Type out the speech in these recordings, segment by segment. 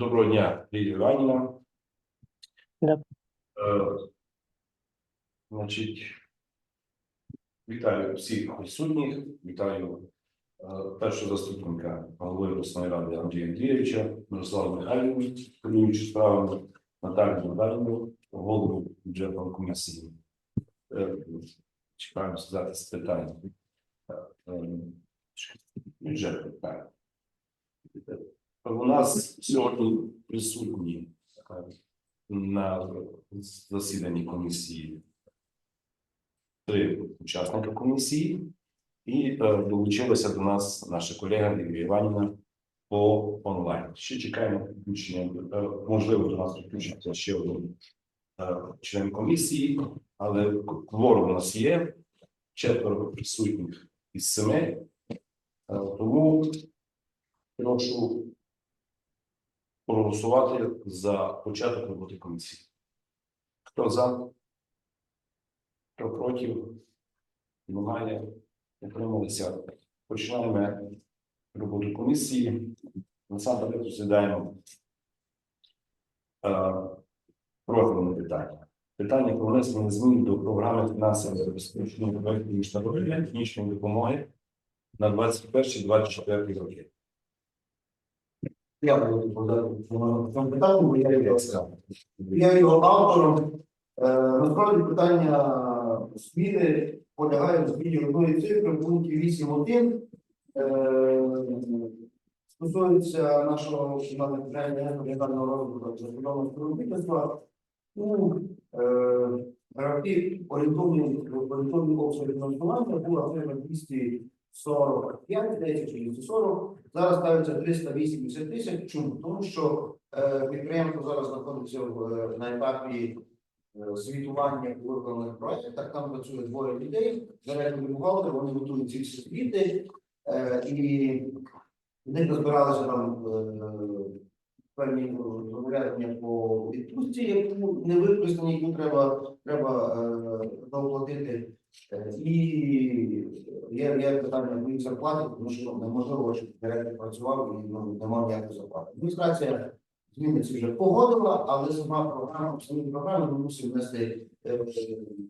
Доброго дня, Лілія Іванівна. Да. Е, Значить, вітаю всіх присутніх, вітаю е, першого заступника голови обласної ради Андрія Андрійовича, Мирослава Михайлівну, керуючу справами, Наталію Богданівну, голову бюджетної комісії. Е, Чекаємо сказати з питань. Е, е, Бюджетних питань. У нас сьогодні присутні на засіданні комісії три учасника комісії, і е, долучилася до нас наша колега Лілія Іванівна по онлайн. Ще чекаємо підключення. е, Можливо, до нас підключиться ще один е, член комісії, але кворум у нас є четверо присутніх із семи. Тому прошу проголосувати за початок роботи комісії. Хто за? Хто проти? Немає. Утрималися. Починаємо роботу комісії. Насамперед розглядаємо е, профільне питання. Питання про внесення змін до програми фінансового забезпечення проєктів міжнародної технічної допомоги на 21-24 роки. Я буду в цьому я його автором. Е, насправді питання зміни полягає в зміні одної цифри в пункті 8.1. Е, стосується нашого національного розвитку законодавного співробітництва ну, е, у графі орієнтовні обсяги фінансування була фірма 200 45, здається, чи 40. зараз ставиться 380 тисяч. Чому? Тому що е, підприємство зараз знаходиться в, е, на етапі е, звітування виконаних проєктах. там працює двоє людей, зарядні бухгалтери, вони готують ці всі звіти, е, і в них розбиралися там е, певні розпорядження по відпустці, яку не використані, яку треба, треба е, доплатити. Е, І є, є питання моїх зарплати, тому що ну, неможливо, щоб директор працював і ну, не мав ніякої зарплати. Адміністрація зміни ці вже погодила, але сама програма, самі програми ми мусимо внести е, е,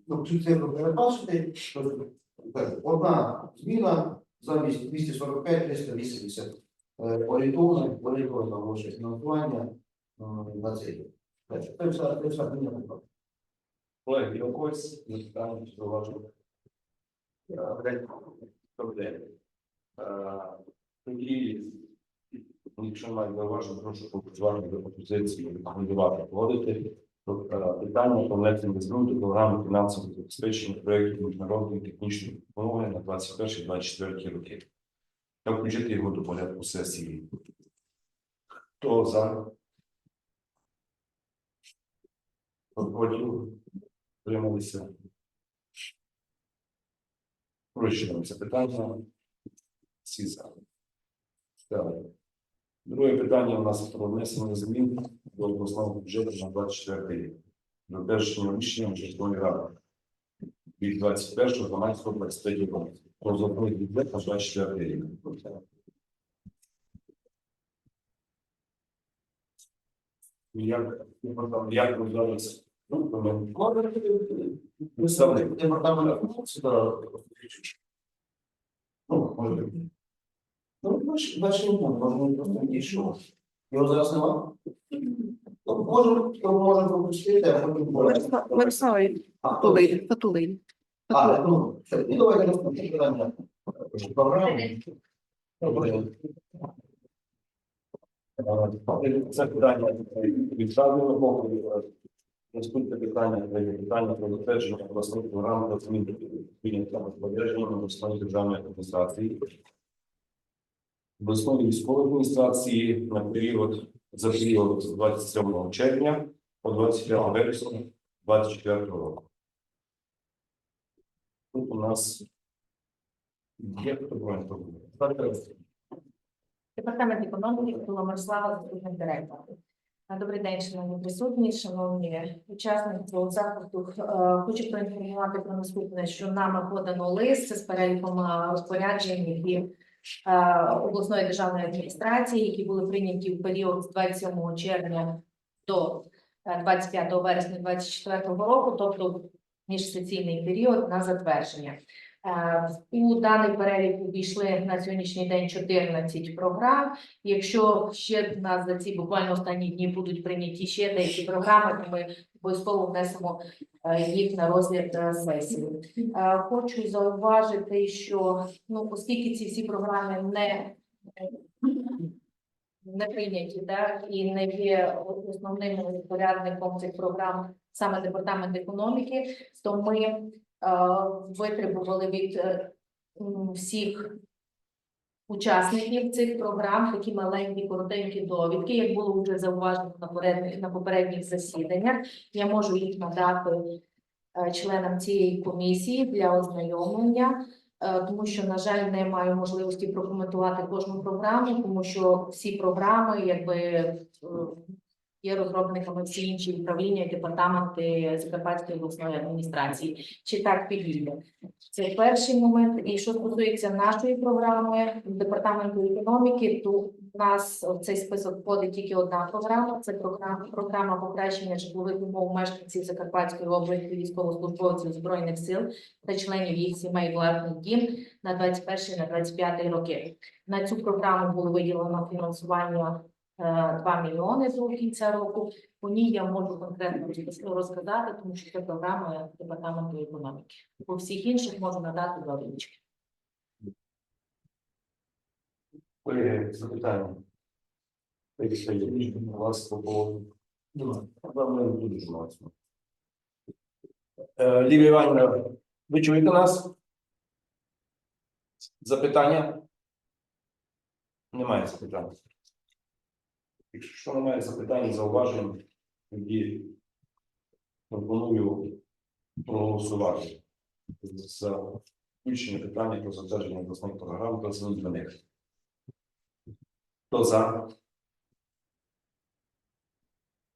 ну, цю цифру передбачити. Тобто, так, Одна зміна замість 245 380 е, орієнтовно, орієнтовно грошей фінансування е, на цей. Це це все, це все. Колеги, у когось запитання Добрий день. Е, Тоді, якщо немає зауважень, прошу попрацювати до пропозиції рекомендувати погодити про, е, питання про внесення змін до програми фінансового забезпечення проєктів міжнародної технічної допомоги на 21-24 роки. Та включити його до порядку сесії. Хто за? Проти? Утрималися? Прощено питання. Всі за. Друге питання у нас про внесення змін до обласного бюджету на 24 рік. Додержання рішення Міжнародної ради від 21 12 23 року. Про законний бюджет на 24 рік. Як, як ми- Представник департаменту фінансів, да, ну, може. Ну, бачиш, бачиш, не можна, можна просто дійшов. Його зараз нема? Ну, Можемо, можемо пропустити, а потім... Мирослав- Фатулин, Фатулин. А, ну, і давайте наступне питання. Програми. Е, Це питання відправлено боку. Наступне питання третє питання про затвердження обласної програми та змін прийняття розпорядження обласної державної адміністрації. Обласної військової адміністрації на період за період з 27 червня по 25 вересня 24 року. Тут у нас є хто бронь Департамент економіки Мирослава, заступник. Добрий день, шановні присутні, шановні учасники цього заходу. Е, Хочу проінформувати про наступне, що нами подано лист з переліком е, розпоряджень, які е, обласної державної адміністрації, які були прийняті в період з 27 червня до е, 25 вересня 2024 року, тобто міжсесійний період на затвердження. Е, У даний перелік увійшли на сьогоднішній день 14 програм. Якщо ще в нас за ці буквально останні дні будуть прийняті ще деякі програми, то ми обов'язково внесемо е, їх на розгляд е, сесії. Хочу зауважити, що ну, оскільки ці всі програми не не прийняті, так, і не є основним розпорядником цих програм саме департамент економіки, то ми витребували від е, всіх учасників цих програм такі маленькі, коротенькі довідки, як було вже зауважено на попередніх, засіданнях. Я можу їх надати е, членам цієї комісії для ознайомлення. Е, Тому що, на жаль, не маю можливості прокоментувати кожну програму, тому що всі програми, якби е, є розробниками всі інші управління, департаменти Закарпатської обласної адміністрації. Чи так підійде? Це перший момент. І що стосується нашої програми департаменту економіки, то в нас в цей список входить тільки одна програма. Це програма, програма покращення житлових умов мешканців Закарпатської області, військовослужбовців збройних сил та членів їх сімей власних дім на 21 на 25 роки. На цю програму було виділено фінансування 2 мільйони до кінця року. По ній я можу конкретно розказати, тому що це програма департаменту економіки. По всіх інших можу надати довідки. Колеги, запитання. Якщо є, у вас по поводу. Вам не буде. Е, Іванівна, ви чуєте нас? Запитання? Немає запитань. Якщо немає запитань, зауважень, тоді пропоную проголосувати за включення питання про затвердження обласних програм та змін до них. Хто за?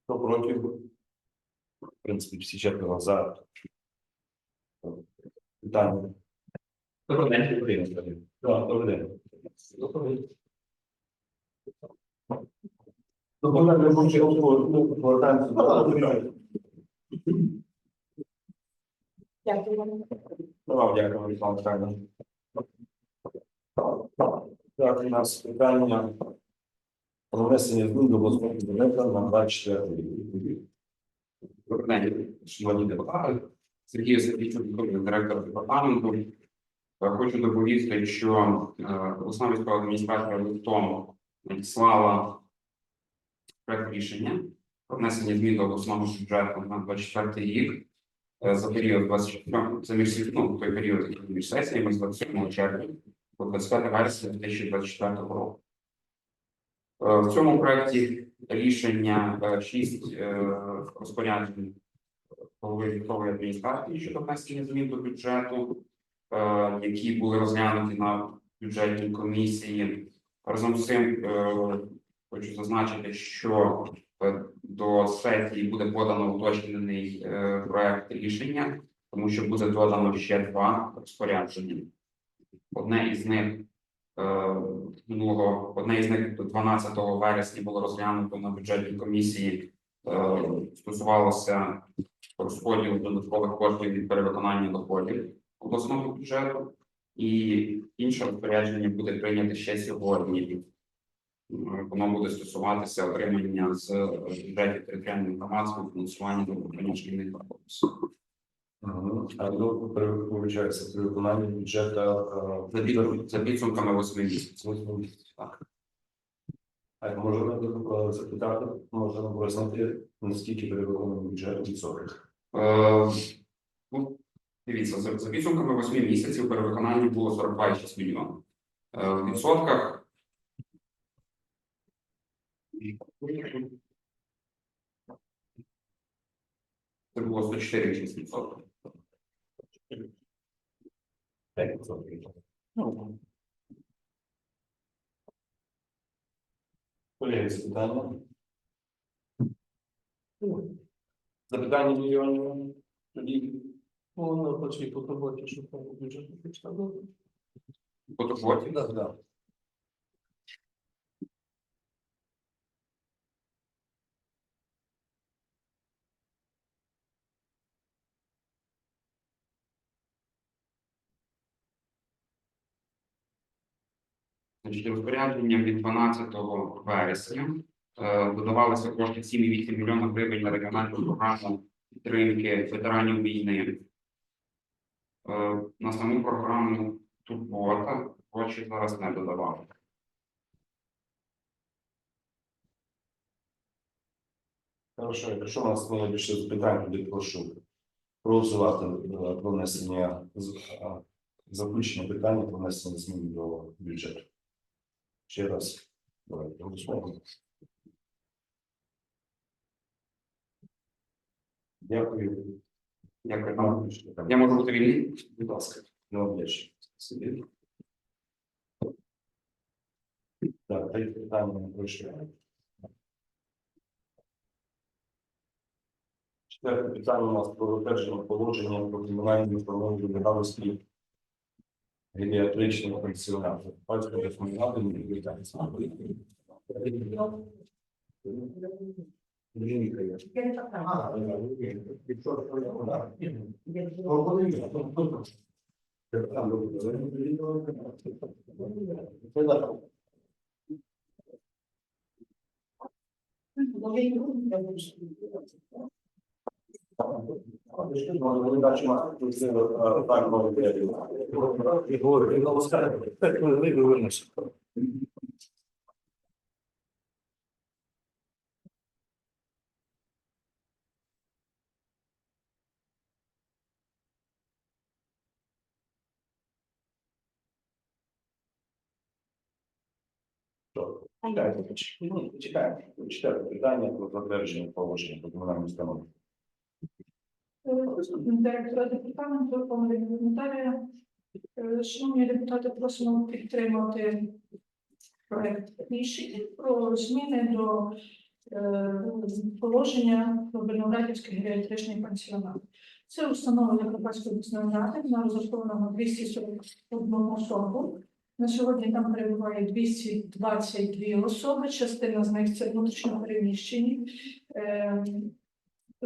Хто проти? В принципі, всі четверо за. Питання. Добрий день, добрий день. Добрий день. Добрий день, ми ще повертаємося Дякую вам. Ну, вам дякую, Олександр Михайлович. Так, у нас питання про внесення змін до обласного бюджету на 24 рік. Шановні депутати. Сергій Сергійчук, директор департаменту. Е, Хочу доповісти, що е, обласна військова адміністрація листом надіслала проект рішення про внесення змін до обласного бюджету на 24 рік е, за період 24, це між ну, той період який між сесіями з 27 червня по 25 вересня 2024 року. Е, В цьому проекті рішення е, шість е, розпоряджень голови військової адміністрації щодо внесення змін до бюджету, які були розглянуті на бюджетній комісії. Разом з цим хочу зазначити, що е, до сесії буде подано уточнений е, проект рішення, тому що буде додано ще два розпорядження. Одне із них е, минулого одне із них 12 вересня було розглянуто на бюджетній комісії. Стосувалося розподілу додаткових коштів від перевиконання доходів обласного бюджету, і інше розпорядження буде прийнято ще сьогодні. Е, Воно буде стосуватися отримання з е, бюджетів територіальної громадського фінансування до шкільних ну, при- виходить, при виконанні бюджету За під- За підсумками восьми місяців. восьми місяців. Так. А е, запитати, можемо визнати, наскільки при виконанні бюджету відсотків? Е, ну, Дивіться, за, підсумками восьми місяців перевиконання було 42,6 мільйонів. Е, В відсотках це було 104,6 відсотків. П'ять відсотків. Ну. Колеги, запитання? Запитання мільйонів? Тоді Ну, на початку по роботі, що там бюджет почав. По турботі. Да, да. Розпорядженням від 12 вересня е, додавалися кошти 7,8 мільйона гривень на регіональну програму підтримки ветеранів війни. Е, На саму програму Турбота гроші зараз не додавали. Хорошо, якщо у нас немає більше запитань, тоді прошу проголосувати е, про внесення заключення питання про внесення змін до бюджету. Ще раз, давайте голосуємо. Дякую. Дякую. Вам. Я можу бути вільний? Будь ласка, ну, я ще собі. Так, три питання пройшли. Четверте питання у нас про затвердження положення про комунальні установи галузі геріатричного пенсіонату. Бачите, де комунальні не питання. Чекайте, почекайте, почекайте. Читайте питання про затвердження положення по комунальній установі. Директора департаменту Павло Наталія. Е, Шановні депутати, просимо підтримати проект рішення про зміни до е, положення про Виноградівський геріатричний пансіонат. Це установа Європейської обласної ради, вона розрахована на 241 особу. На сьогодні там перебуває 222 особи, частина з них це внутрішньо переміщені. Е,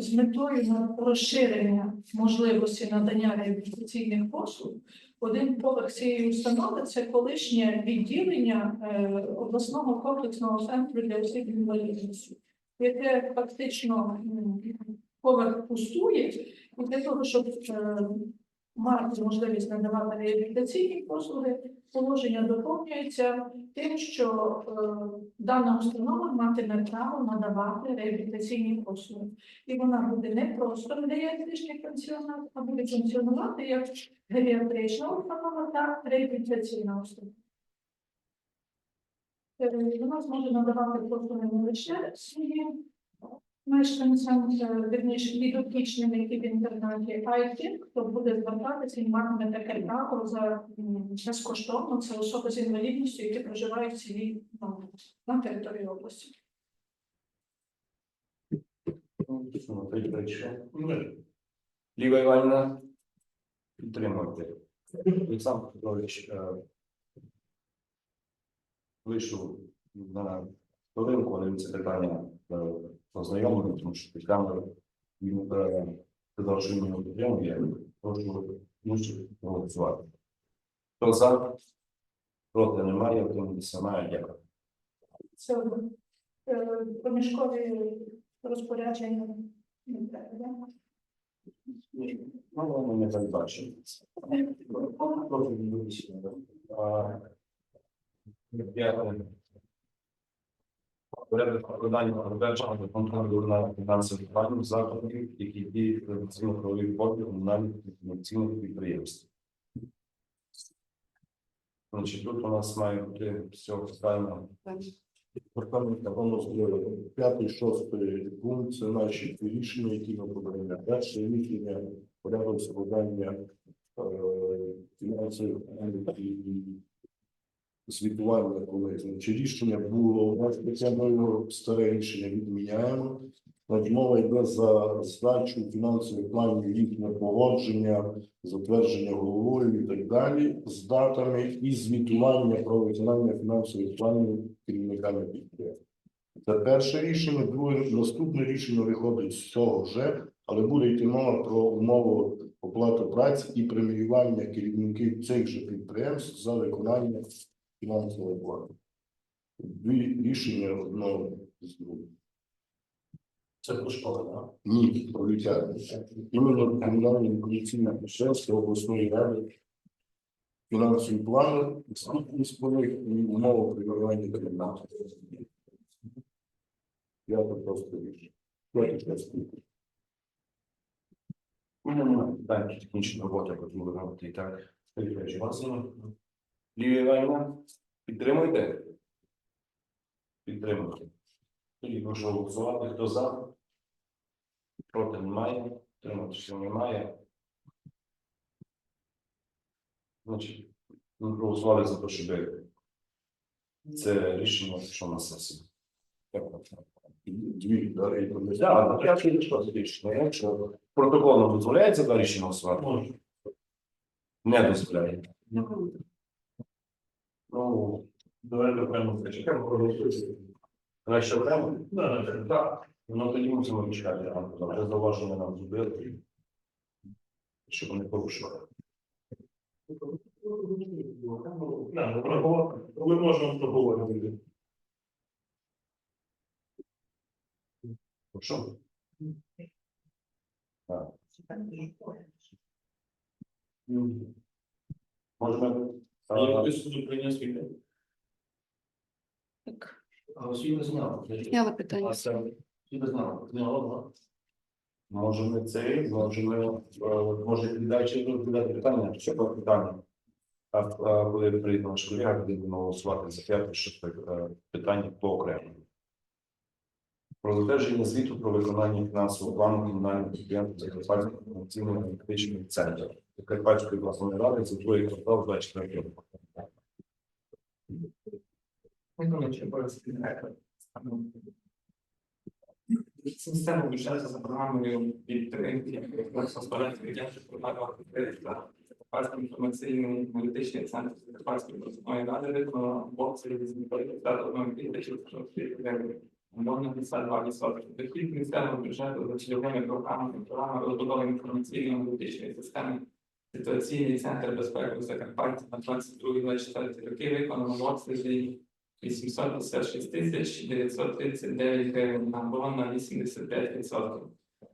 з метою розширення можливості надання реабілітаційних послуг. Один поверх цієї установи це колишнє відділення е, обласного комплексного центру для осіб інвалідності, яке фактично поверх пустує, і для того, щоб мати можливість надавати реабілітаційні послуги, положення доповнюється тим, що е, дана установа матиме право надавати реабілітаційні послуги. І вона буде не просто геріатричний пансіонат, а буде функціонувати як геріатрична установа та реабілітаційна установа. Е, Вона зможе надавати послуги не лише своїм мешканцям, е, вірніше підопічним, які в інтернаті, а й тим, хто буде звертатися і матиме таке право за безкоштовно. Це особи з інвалідністю, які проживають в цілій ну, на території області. Ліва Іванівна, підтримуйте. Олександр Петрович е, вийшов на хвилинку, але це питання е, познайомлений, тому що під камерою він е, сказав, що він його підтримує. Прошу мусить голосувати. Хто за? Проти немає, утриматися має. Дякую. Це е, проміжкові розпорядження. не треба, да? Ну, воно не передбачено. Прошу відповісти. А, я, Порядок виконання передбачено контролю на фінансових планів заходів, які діють традиційно-правових формі комунальних інформаційних підприємств. Значить, тут у нас має бути з цього питання Департамент воно шостий пункт це наші рішення, які ми подаємо. Перше рішення порядок складання е, фінансових і звітування коли Значить, рішення було його старе рішення відміняємо. Мова йде за здачу фінансових планів їхнє погодження, затвердження головою і так далі з датами і звітування про виконання фінансових планів керівниками підприємств. Це перше рішення. Друге наступне рішення виходить з цього вже, але буде йти мова про умову оплати праці і преміювання керівників цих же підприємств за виконання фінансової плати. Дві рішення одного з другим. Це по школі, так? Ні, про лікарні. Іменно комунальне поліційне підприємство обласної ради. Фінансові плани, ступність по них і умови прибирання кримінального. Я так просто рішення. У мене немає питань, технічна робота, яку ми робити і так. Скажіть, у вас є? Лілія Іванівна, підтримуєте? Підтримуєте. Тоді прошу голосувати. Хто за? Проти немає. Триматися немає. Значить, ми проголосували за те, щоб це рішення на. Дякую. Дві, да, і. Так, я ще що рішення. Якщо протоколом дозволяється два рішення голосувати? Не дозволяє. Ну, давайте окремо зачекаємо, проголосуємо. Краще окремо? Так. Ну тоді мусимо чекати ранку. Вже зауваження нам зробили. Щоб не порушували. Ми можемо проговорити. Що? Так. Можемо. А, Так. А всі не знали. Зняли питання. Всі не знали. Може ми це, може ми, е, може далі розглядати питання, що по питання. А а коли прийде наш колега, будемо голосувати за п'яте, шосте е, питання по окремо. Про затвердження звіту про виконання фінансового плану комунального підприємства Закарпатського інформаційного аналітичного центру Закарпатської обласної ради за другий квартал 24 року. Система бюджету за програмою підтримки розпорядки діяльності програми підтримка Закарпатський інформаційний аналітичний центр Закарпатської обласної ради виконала бокси від 51 тисячі 46 гривень. Можна 52 відсотки. Дохід місцевого бюджету за цільовими програмами програми розбудови інформаційно-аналітичної системи Ситуаційний центр безпеки Закарпаття на 22-24 роки виконано в обсязі 856 тисяч 939 гривень або на 85%.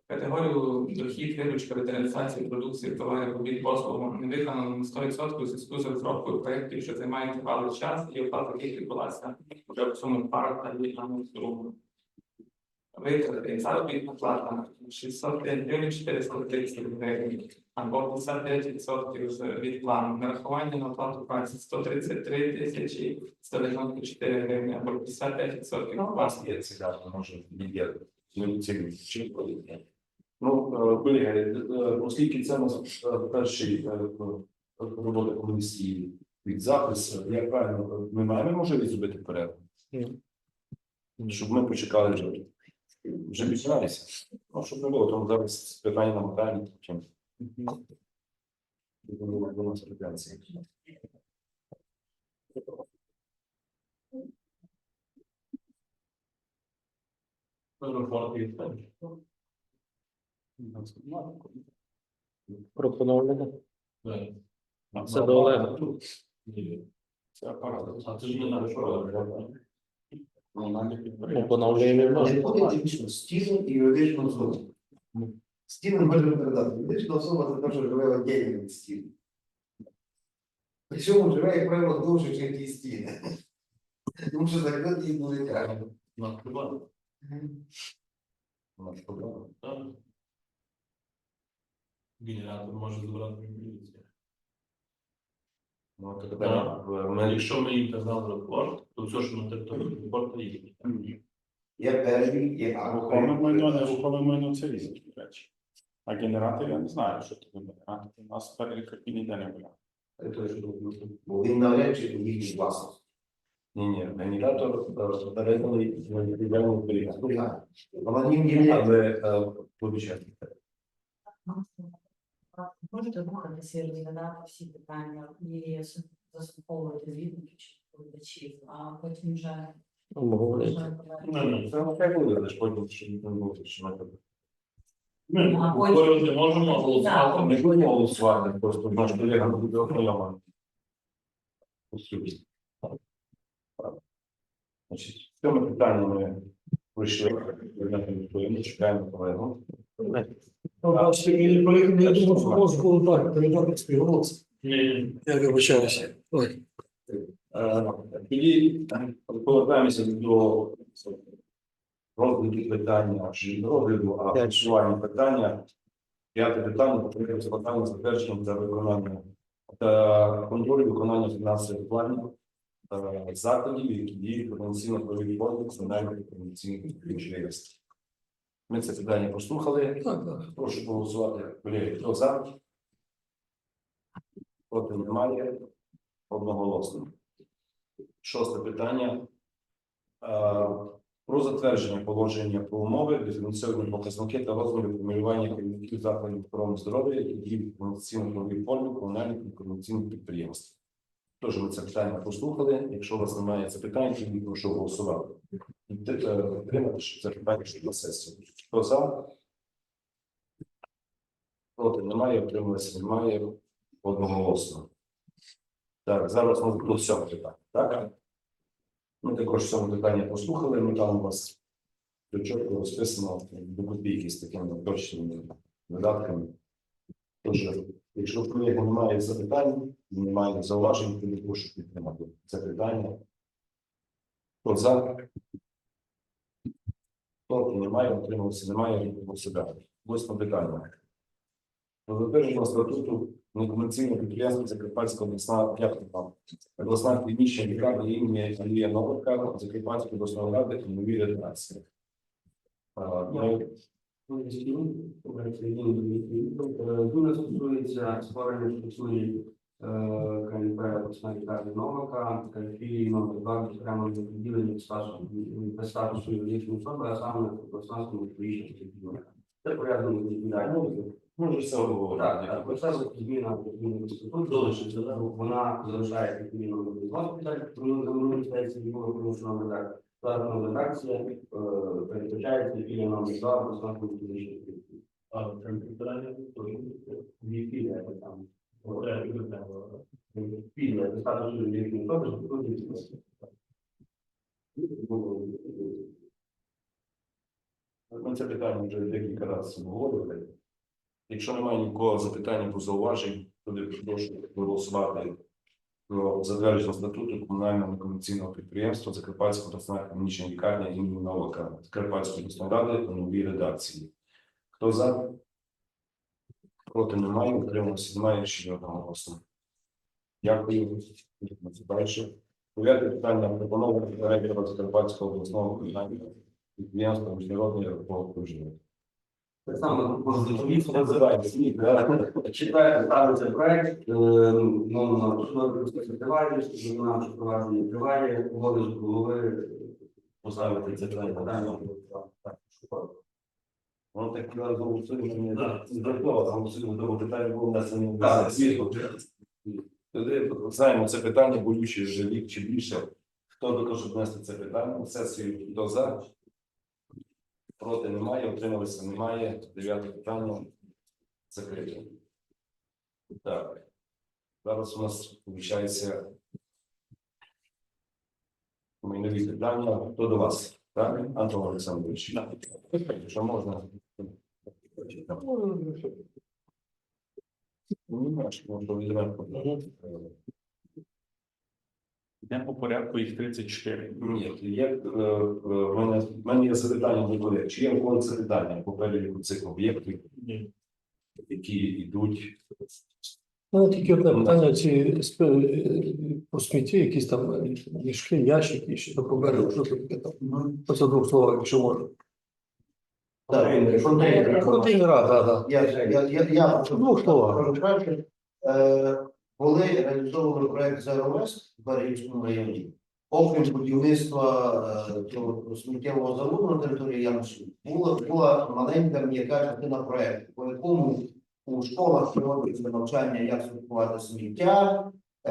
Категорію дохід, виручка, ветеринаризації, продукції, товарів, робіт, послуг не виконано на 100% у зв'язку з розробкою проєктів, що займають тривалий час, і оплата яких відбулася вже в цьому пару та вільному струму. Витрати заробітна плата 605 гривень 430 гривень або 55% з від плану. Нарахування на оплату праці 133 тисячі 194 гривні або 55% Ну, у вас є цікаво, може, є невицільний чим подібне. Ну, е, колеги, е, оскільки це у нас е, перший е, робота комісії від запису, як правильно, ми маємо можливість зробити перерву? Щоб ми почекали вже. Вже починалися. Ну, щоб не було, тому зараз питання на моталі, чим. Будемо до нас претензії. Пропоновлено. А Це до Олега. Це апарат. А це ж не наш апарат. Ну, поновлення можна. Політично стіну і юридичну особу. Стіну можемо передати. Юридична особа це те, що живе в отдельно від стіни. Причому живе, як правило, довше, ніж ті стіни. Тому що закрити їх буде тяжко. Наш проблема. Наш проблема. Генератор може забрати міліція. Ну, то тепер е, ми Якщо ми їм казали репорт, то все, що на території репорту їде. Є перший, є Рухоме майно, не рухоме майно це різні речі. А генератор я не знаю, що таке генератор. У нас перелік ніде не було. Бо він навряд чи їхній власність. Ні, ні, генератор е, переданий в індивідуальну період. Вона ним є. Але е, вибачайте. Можете рухатися і розглядати всі питання і заслуховувати звітників чи доповідачів, а потім вже Обговорити. можна Це хай буде, лише потім, щоб не було, що ми. Ми А обговорювати не можемо Ми голосувати. не будемо голосувати, просто наш колега буде ознайомлений. Значить, в цьому питанні ми пройшли. Ми чекаємо колегу. Я вибачаюся. Ой. Е, Тоді повертаємося до розгляду питання, чи не розгляду, а голосування питання. П'яте питання про складання затвердження та виконання та контролю виконання фінансових планів е, заходів, які діють потенційно провідні фонди національних комерційних підприємств. Ми це питання послухали. Прошу голосувати. Колеги, хто за? Проти немає. Одноголосно. Шосте питання. Е, Про затвердження положення про умови, диференційні показники та розміри формулювання керівників закладів охорони здоров'я, які діють в комерційно-правовій формі комунальних і комерційних підприємств. Тож ми це питання послухали. Якщо у вас немає запитань, тоді прошу голосувати. Е, Підтримати що це питання на сесію. Хто за? Проти немає, отрималися немає одноголосно. Так, зараз ми до сьомого питання, так? Ми також сьоме питання послухали, ми там у вас чітко розписано до копійки з такими точними видатками. Тож, якщо в колеги немає запитань, немає зауважень, тоді прошу підтримати це питання. Хто за? Проти немає, отримався, немає, рухаємося далі. Восьме питання. Про затвердження статуту некомерційного підприємства Закарпатська обласна як обласна клінічна лікарня імені Андрія Новика, Закарпатської обласної ради і нові редакції. Ну, Дуже стосується створення структури КНП Олександра Новака, філії номер 2 окремо відділення статусу без статусу юридичної особи, а саме Олександрському клінічному підприємстві. Це пов'язано з відповідальністю. Може, все обговорено. Так, процесу зміна зміни статуту залишиться, вона залишається зміну госпіталь, тому замовлення стається було примушено так. Зараз редакція е, передбачається біля номер 2 в Олександрському клінічному підприємстві. а там питання теж. Дві філії там. Питання. Філія, це. Ми питання вже декілька разів обговорювали. Якщо немає нікого запитань або зауважень, тоді прошу проголосувати про затвердження статуту комунального комерційного підприємства Закарпатська обласна клінічна лікарня імені Новака Закарпатської обласної ради у новій редакції. Хто за? Проти немає, утримався, немає ще одного голосу. Дякую. Далі. Дев'яте питання пропонованого перебігу Закарпатського обласного комунального підприємства міжнародної розповідження. Так само? Читаю, ставиться проект, е, судовий триває, виконавче провадження триває, обов'язок голови Поставити це питання. Ну, так я голосуємо, мені здратувало, голосуємо, тому питання було внесено. Так, звісно. Тоді знаємо це питання, болюче вже рік чи більше. Хто до того, щоб внести це питання на сесію, хто за? Проти немає, утрималися немає. Дев'яте питання закрите. Так. Зараз у нас виходить майнові питання. Хто до вас? Так, Антон Олександрович? Що можна? Ну, не можна, можна відверто. Йдемо по порядку, їх 34. Ні, є, в мене, в мене є запитання до колег. Чи є в когось запитання по переліку цих об'єктів, Ні. які йдуть? Ну, тільки одне питання, ці по смітті, якісь там е, мішки, ящики, що то побережу, що це таке там. Оце двох словах, якщо можна. Так, контейнери. Контейнера, так, так. Я, я, я, я В двох словах. Кажу краще, е, коли реалізовували проект Zero West в Берегівському районі, окрім будівництва е, цього сміттєвого заводу на території Ямші, була, була маленька м'яка частина проекту, по якому у школах проводиться навчання, як сортувати сміття, е,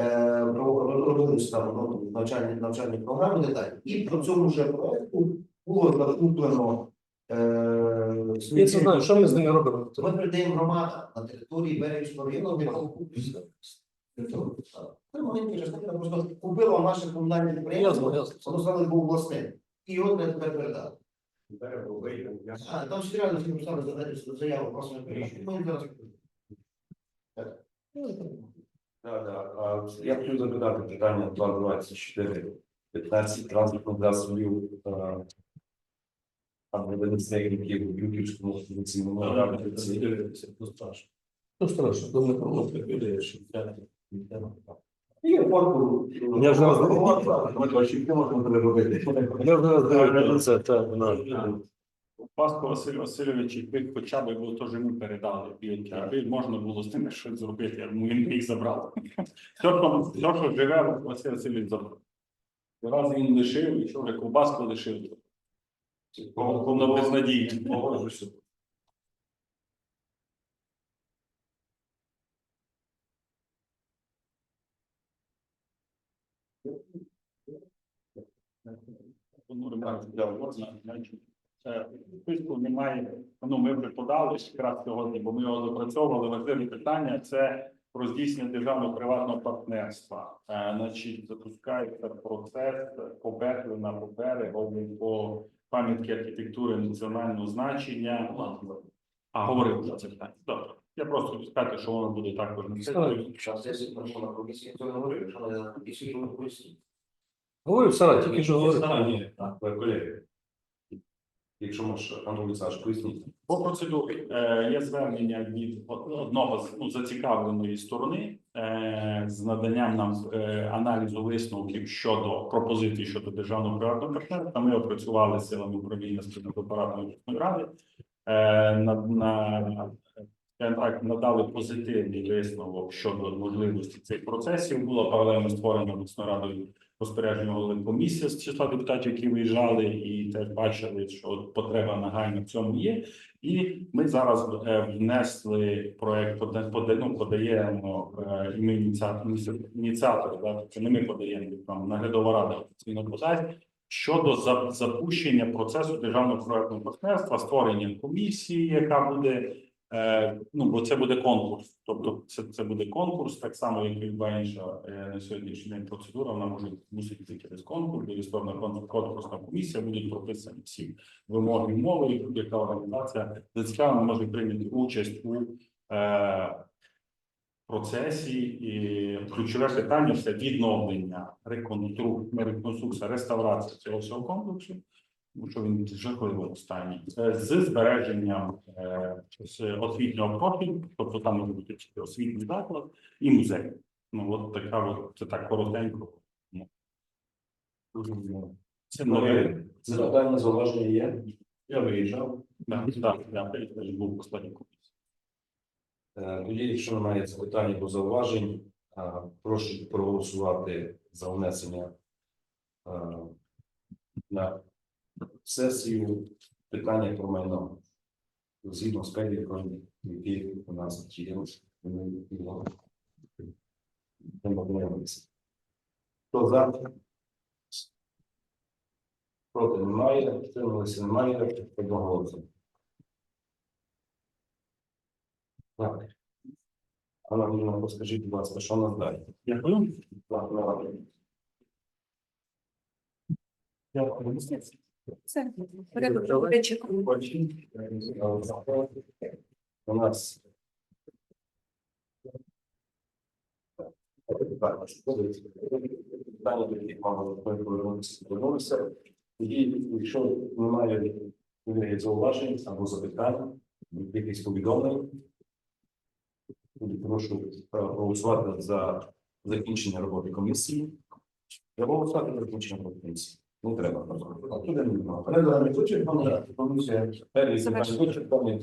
про- робились там ну, навчальні, навчальні програми і так далі. І по цьому ж проекту було закуплено е, Я це знаю, що ми з ними робимо? ми передаємо громадам на території Берегівського району, в якому купиться. Це маленька частина, просто купила наше комунальне підприємство, Ясно, ясно. воно стало був власним. І його треба тепер А, там ще реально всі писали за- заяву просто не перейшли. Ми зараз. А, Я хотів запитати питання 224, 15 транспортних засобів. е, Там видаництвників в Юківському офіційному раді. Ну, страшно. Ну, страшно, думаю, ну, І порку. Я вже раз- Ми точно не можемо переробити. Я вже раз це. Паско Василь Васильович, якби хоча б було теж йому передали аби можна було з ними щось зробити, я він їх забрав. Все, що, живе, Василь Васильович забрав. Раз він лишив, і що ковбаску лишив. Значить, це списку немає. Ну, ми вже подали якраз сьогодні, бо ми його допрацьовували. Важливе питання це про здійснення державно-приватного партнерства. Е, значить, запускається процес поберли на говорить по пам'ятки архітектури національного значення. А говорив про це питання. Добре. Я просто хочу сказати, що воно буде також на сесії. Говорив, Сара, тільки що говорив. Ні, так, колеги. Якщо можеш, Андрій Олександрович, поясніть. По процедурі е, є звернення від одного з ну, зацікавленої сторони е, з наданням нам е, аналізу висновків щодо пропозицій щодо державного приватного партнерства. Ми опрацювали силами управління обласної ради. Е, на, на так, надали позитивний висновок щодо можливості цих процесів. Була паралельно створена обласною радою розпорядження голови комісії з числа депутатів, які виїжджали, і теж бачили, що потреба нагальна в цьому є. І ми зараз е, внесли проект, ну, подаємо е, і ми ініціатори, ініціатори, да, тобто не ми подаємо там наглядова рада офіційно подасть щодо за- запущення процесу державного проектного партнерства, створення комісії, яка буде. Е, ну, бо це буде конкурс, тобто це, це буде конкурс, так само, як і люба інша е, на сьогоднішній день процедура, вона може мусить йти через конкурс, буде конкурсна комісія, будуть прописані всі вимоги мови, будь-яка організація зацікавлена може прийняти участь у е, процесі, і ключове питання це відновлення, реконструкція, реставрація цього всього комплексу тому що він жахливо стані з збереженням е, освітнього профілю, тобто там може бути освітній заклад і музей. Ну от така от це так коротенько. Ну. Це нове. Запитання, зауваження є. Я виїжджав. Так, так, я був. Е, Тоді, якщо немає запитань або зауважень, е, прошу проголосувати за внесення на сесію питання про майно. Згідно з переліком, який у нас є, ми його не домовилися. Хто за? Проти немає, втрималися немає, одноголосно. Так. Анна Володимирівна, скажіть, будь ласка, що нас далі? Дякую. Так. Дякую. Це порядок речі. У нас. Питання, до яких мало повернутися, якщо немає зауважень або запитань, якихось повідомлень, прошу проголосувати за закінчення роботи комісії. Треба голосувати за закінчення роботи комісії. Не треба. Туди не треба. Передали, хоче пам'ятати, комісія.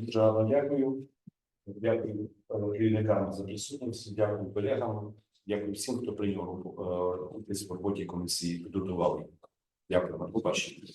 Дуже гарно дякую. Дякую е, керівникам за присутність, дякую колегам, дякую всім, хто прийняв е, участь в роботі комісії, підготував. Дякую, вам, побачення.